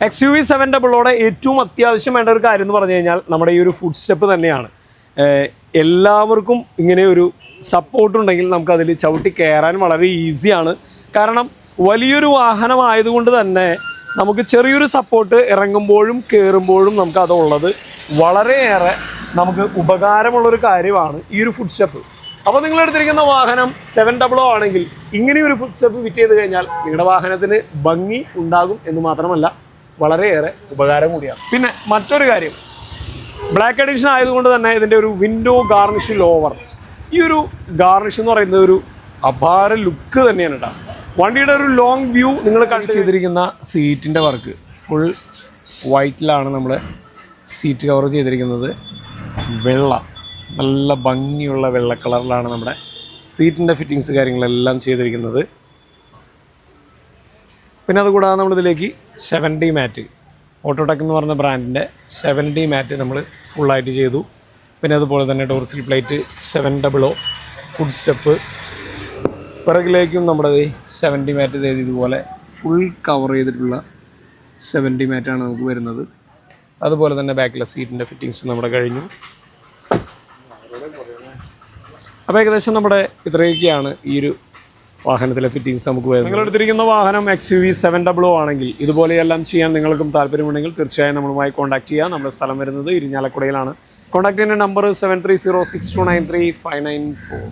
X U V seven ഡബിളോടെ ഏറ്റവും അത്യാവശ്യം വേണ്ട ഒരു കാര്യം എന്ന് പറഞ്ഞു കഴിഞ്ഞാൽ നമ്മുടെ ഈ ഒരു ഫുഡ് സ്റ്റെപ്പ് തന്നെയാണ്. എല്ലാവർക്കും ഇങ്ങനെ ഒരു സപ്പോർട്ട് ഉണ്ടെങ്കിൽ നമുക്ക് അതിൽ ചവിട്ടി കയറാൻ വളരെ ഈസിയാണ് കാരണം വലിയൊരു വാഹനമായതുകൊണ്ട് തന്നെ നമുക്ക് ചെറിയൊരു സപ്പോർട്ട് ഇറങ്ങുമ്പോഴും കയറുമ്പോഴും നമുക്ക് അതുള്ളത് വളരെയേറെ നമുക്ക് ഉപകാരമുള്ളൊരു കാര്യമാണ് ഈ ഒരു ഫുഡ് സ്റ്റെപ്പ് അപ്പോൾ നിങ്ങൾ എടുത്തിരിക്കുന്ന വാഹനം സെവൻ ഡബിളോ ആണെങ്കിൽ ഇങ്ങനെ ഒരു ഫുഡ് സ്റ്റെപ്പ് ഫിറ്റ് ചെയ്ത് കഴിഞ്ഞാൽ നിങ്ങളുടെ വാഹനത്തിന് ഭംഗി ഉണ്ടാകും എന്ന് മാത്രമല്ല വളരെയേറെ ഉപകാരം കൂടിയാണ്. പിന്നെ മറ്റൊരു കാര്യം ബ്ലാക്ക് എഡിഷൻ ആയതുകൊണ്ട് തന്നെ ഇതിന്റെ ഒരു വിൻഡോ ഗാർണിഷ് ലോവർ ഈ ഒരു ഗാർണിഷ് എന്ന് പറയുന്നത് ഒരു അപാര ലുക്ക് തന്നെയാണ് കേട്ടോ വണ്ടിയുടെ ഒരു ലോങ് വ്യൂ നിങ്ങൾ കണ്ടു ചെയ്തിരിക്കുന്ന സീറ്റിന്റെ വർക്ക് ഫുൾ വൈറ്റിലാണ് നമ്മൾ സീറ്റ് കവർ ചെയ്തിരിക്കുന്നത്. വെള്ള നല്ല ഭംഗിയുള്ള വെള്ള കളറിലാണ് നമ്മുടെ സീറ്റിന്റെ ഫിറ്റിങ്സ് കാര്യങ്ങളെല്ലാം ചെയ്തിരിക്കുന്നത്. പിന്നെ അതുകൂടാതെ നമ്മളിതിലേക്ക് സെവൻ ഡി മാറ്റ് ഓട്ടോടെക് എന്ന് പറഞ്ഞ ബ്രാൻഡിന്റെ സെവൻ ഡി മാറ്റ് നമ്മൾ ഫുള്ളായിട്ട് ചെയ്തു. പിന്നെ അതുപോലെ തന്നെ ഡോർസിൽ പ്ലേറ്റ് സെവൻ ഡബിളോ ഫുഡ് സ്റ്റെപ്പ് പിറകിലേക്കും നമ്മുടെ സെവൻ ഡി മാറ്റ് ചെയ്ത് ഇതുപോലെ ഫുൾ കവർ ചെയ്തിട്ടുള്ള സെവൻ ഡി മാറ്റാണ് നമുക്ക് വരുന്നത്. അതുപോലെ തന്നെ ബാക്കിലെ സീറ്റിന്റെ ഫിറ്റിങ്സ് നമ്മുടെ കഴിഞ്ഞു. അപ്പോൾ ഏകദേശം നമ്മുടെ ഇത്രയൊക്കെയാണ് ഈ ഒരു വാഹനത്തിലെ ഫിറ്റിംഗ്സ് നമുക്ക് വരുന്നത് നിങ്ങൾ എടുത്തിരിക്കുന്ന വാഹനം X U V seven double ആണെങ്കിൽ ഇതുപോലെയെല്ലാം ചെയ്യാൻ നിങ്ങൾക്കും താല്പര്യമുണ്ടെങ്കിൽ തീർച്ചയായും നമ്മളുമായി കോൺടാക്ട് ചെയ്യുക നമ്മുടെ സ്ഥലം വരുന്നത് ഇരിഞ്ഞാലക്കുടയിലാണ്. കോൺടാക്ട് ചെയ്യുന്ന number seven three zero six two nine three five nine four